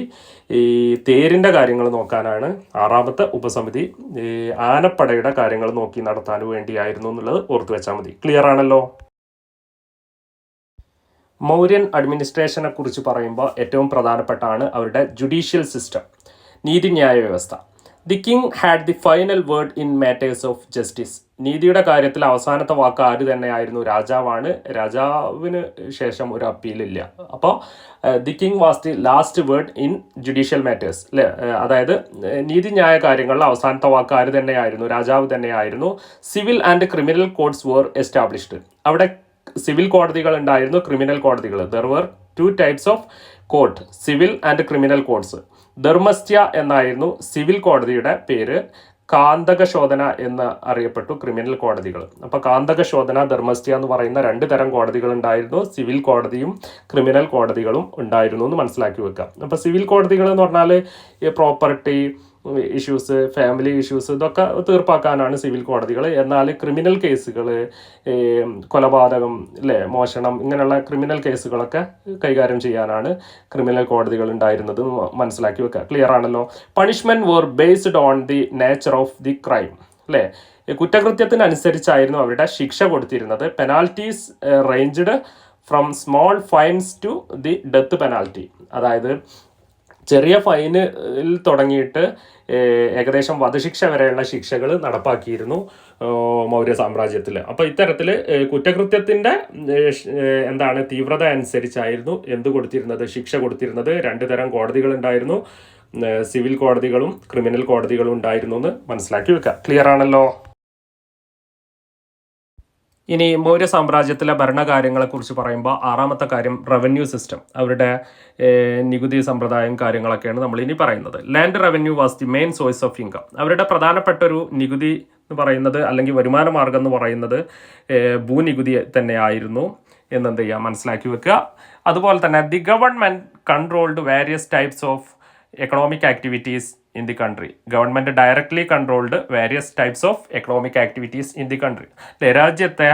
ഈ തേരിന്റെ കാര്യങ്ങൾ നോക്കാനാണ് ആറാമത്തെ ഉപസമിതി ഈ ആനപ്പടയുടെ കാര്യങ്ങൾ നോക്കി നടത്താൻ വേണ്ടിയായിരുന്നു എന്നുള്ളത് ഓർത്തു വെച്ചാൽ മതി. ക്ലിയർ ആണല്ലോ? മൗര്യൻ അഡ്മിനിസ്ട്രേഷനെ കുറിച്ച് പറയുമ്പോൾ ഏറ്റവും പ്രധാനപ്പെട്ടാണ് അവരുടെ ജുഡീഷ്യൽ സിസ്റ്റം നീതിന്യായ വ്യവസ്ഥ. The king had the final word in matters of justice. നീതിയുടെ കാര്യത്തിൽ അവസാനത്തെ വാക്ക് ആര് തന്നെയായിരുന്നു? രാജാവാണ്. രാജാവിന് ശേഷം ഒരു അപ്പീലില്ല. അപ്പോൾ the king was the last word in judicial matters അല്ലേ അതായത് നീതിന്യായ കാര്യങ്ങളിൽ അവസാനത്തെ വാക്ക് ആര് തന്നെയായിരുന്നു? രാജാവ് തന്നെയായിരുന്നു. Civil and criminal codes were established. അവിടെ സിവിൽ കോടതികൾ ഉണ്ടായിരുന്നു ക്രിമിനൽ കോടതികൾ. There were two types of court civil and criminal codes Dharmasthiya എന്നായിരുന്നു സിവിൽ കോടതിയുടെ പേര്. കാന്തക ശോധന എന്ന് അറിയപ്പെട്ടു ക്രിമിനൽ കോടതികൾ. അപ്പോൾ കാന്തക ശോധന ധർമ്മസ്ത്യ എന്ന് പറയുന്ന രണ്ട് തരം കോടതികൾ ഉണ്ടായിരുന്നു. സിവിൽ കോടതിയും ക്രിമിനൽ കോടതികളും ഉണ്ടായിരുന്നു എന്ന് മനസ്സിലാക്കി വെക്കാം അപ്പോൾ സിവിൽ കോടതികൾ എന്ന് പറഞ്ഞാൽ പ്രോപ്പർട്ടി ഇഷ്യൂസ് ഫാമിലി ഇഷ്യൂസ് ഇതൊക്കെ തീർപ്പാക്കാനാണ് സിവിൽ കോടതികൾ എന്നാൽ ക്രിമിനൽ കേസുകൾ കൊലപാതകം അല്ലേ മോഷണം ഇങ്ങനെയുള്ള ക്രിമിനൽ കേസുകളൊക്കെ കൈകാര്യം ചെയ്യാനാണ് ക്രിമിനൽ കോടതികൾ ഉണ്ടായിരുന്നത് മനസ്സിലാക്കി വെക്കുക ക്ലിയർ ആണല്ലോ? Punishment were based on the nature of the crime അല്ലേ കുറ്റകൃത്യത്തിനനുസരിച്ചായിരുന്നു അവരുടെ ശിക്ഷ കൊടുത്തിരുന്നത്. Penalties ranged from small fines to the death penalty അതായത് ചെറിയ ഫൈനിൽ തുടങ്ങിയിട്ട് ഏകദേശം വധശിക്ഷ വരെയുള്ള ശിക്ഷകൾ നടപ്പാക്കിയിരുന്നു മൗര്യ സാമ്രാജ്യത്തിൽ അപ്പോൾ ഇത്തരത്തിൽ കുറ്റകൃത്യത്തിന്റെ എന്താണ് തീവ്രത അനുസരിച്ചായിരുന്നു എന്ത് കൊടുത്തിരുന്നത് ശിക്ഷ കൊടുത്തിരുന്നത്. രണ്ട് തരം കോടതികൾ ഉണ്ടായിരുന്നു സിവിൽ കോടതികളും ക്രിമിനൽ കോടതികളും ഉണ്ടായിരുന്നു എന്ന് മനസ്സിലാക്കി വെക്കുക ക്ലിയർ ആണല്ലോ? ഇനി മൗര്യ സാമ്രാജ്യത്തിലെ ഭരണകാര്യങ്ങളെക്കുറിച്ച് പറയുമ്പോൾ ആറാമത്തെ കാര്യം റവന്യൂ സിസ്റ്റം അവരുടെ നികുതി സമ്പ്രദായം കാര്യങ്ങളൊക്കെയാണ് നമ്മൾ ഇനി പറയുന്നത്. Land revenue was the main source of income അവരുടെ പ്രധാനപ്പെട്ട ഒരു നികുതി എന്ന് പറയുന്നത് അല്ലെങ്കിൽ വരുമാന മാർഗം എന്ന് പറയുന്നത് ഭൂനികുതി തന്നെയായിരുന്നു എന്നെന്ത് ചെയ്യുക? മനസ്സിലാക്കി വെക്കുക. അതുപോലെ തന്നെ the government controlled various types of economic activities in the country government directly controlled various types of economic activities in the country രാജ്യത്തെ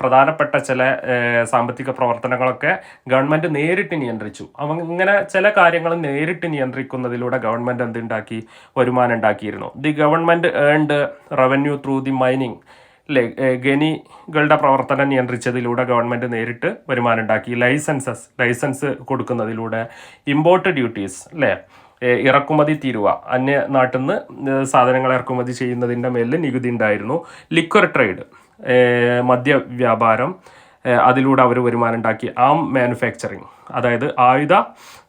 പ്രധാനപ്പെട്ട ചില സാമ്പത്തിക പ്രവർത്തനങ്ങളൊക്കെ ഗവൺമെന്റ് നേരിട്ട് നിയന്ത്രിച്ചു. അങ്ങനെ ചില കാര്യങ്ങൾ നേരിട്ട് നിയന്ത്രിക്കുന്നതിലൂടെ ഗവൺമെന്റ് എന്തുണ്ടാക്കി? വരുമാനം ഉണ്ടാക്കിയിരുന്നു. The government earned revenue through the mining അല്ലേ ഗനികളുടെ പ്രവർത്തനം നിയന്ത്രിച്ചതിലൂടെ ഗവൺമെന്റ് നേരിട്ട് വരുമാനം ഉണ്ടാക്കി. ലൈസൻസസ് ലൈസൻസ് കൊടുക്കുന്നതിലൂടെ. ഇമ്പോർട്ട് ഡ്യൂട്ടീസ് അല്ലേ ഇറക്കുമതി തീരുവ. അന്യ നാട്ടിൽ നിന്ന് സാധനങ്ങൾ ഇറക്കുമതി ചെയ്യുന്നതിന്റെ മേലിൽ നികുതി ഉണ്ടായിരുന്നു. ലിക്വർ ട്രേഡ് മദ്യ വ്യാപാരം അതിലൂടെ അവർ വരുമാനം ഉണ്ടാക്കി. ആം മാനുഫാക്ചറിങ് അതായത് ആയുധ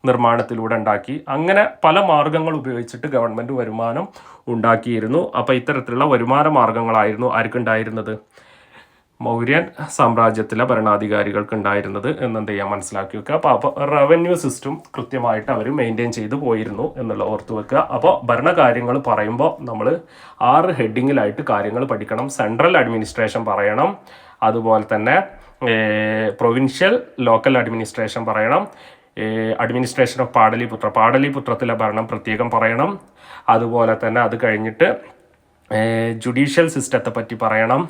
നിർമ്മാണത്തിലൂടെ ഉണ്ടാക്കി. അങ്ങനെ പല മാർഗങ്ങൾ ഉപയോഗിച്ചിട്ട് ഗവൺമെന്റ് വരുമാനം ഉണ്ടാക്കിയിരുന്നു. അപ്പോൾ ഇത്തരത്തിലുള്ള വരുമാന മാർഗങ്ങളായിരുന്നു ആർക്കുണ്ടായിരുന്നത്? മൗര്യൻ സാമ്രാജ്യത്തിലെ ഭരണാധികാരികൾക്ക് ഉണ്ടായിരുന്നത് എന്നെന്ത് ചെയ്യാൻ മനസ്സിലാക്കി വെക്കുക? അപ്പോൾ അപ്പോൾ റവന്യൂ സിസ്റ്റം കൃത്യമായിട്ട് അവർ മെയിന്റെയിൻ ചെയ്തു പോയിരുന്നു എന്നുള്ള ഓർത്ത് വെക്കുക. അപ്പോൾ ഭരണകാര്യങ്ങൾ പറയുമ്പോൾ നമ്മൾ ആറ് ഹെഡിങ്ങിലായിട്ട് കാര്യങ്ങൾ പഠിക്കണം. സെൻട്രൽ അഡ്മിനിസ്ട്രേഷൻ പറയണം. അതുപോലെ തന്നെ പ്രൊവിൻഷ്യൽ ലോക്കൽ അഡ്മിനിസ്ട്രേഷൻ പറയണം. Administration of Pataliputra. പാടലിപുത്രത്തിലെ ഭരണം പ്രത്യേകം പറയണം. അതുപോലെ തന്നെ അത് കഴിഞ്ഞിട്ട് ജുഡീഷ്യൽ സിസ്റ്റത്തെ പറ്റി പറയണം.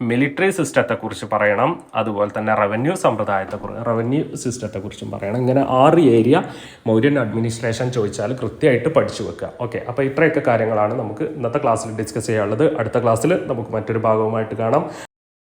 മിലിറ്ററി സിസ്റ്റത്തെക്കുറിച്ച് പറയണം അതുപോലെ തന്നെ റവന്യൂ സമ്പ്രദായത്തെക്കുറിച്ച് റവന്യൂ സിസ്റ്റത്തെക്കുറിച്ചും പറയണം. ഇങ്ങനെ ആറ് ഏരിയ മൗര്യൻ അഡ്മിനിസ്ട്രേഷൻ ചോദിച്ചാൽ കൃത്യമായിട്ട് പഠിച്ചു വെക്കുക. ഓക്കെ അപ്പോൾ ഇത്രയൊക്കെ കാര്യങ്ങളാണ് നമുക്ക് ഇന്നത്തെ ക്ലാസ്സിൽ ഡിസ്കസ് ചെയ്യാനുള്ളത്. അടുത്ത ക്ലാസ്സിൽ നമുക്ക് മറ്റൊരു ഭാഗവുമായിട്ട് കാണാം.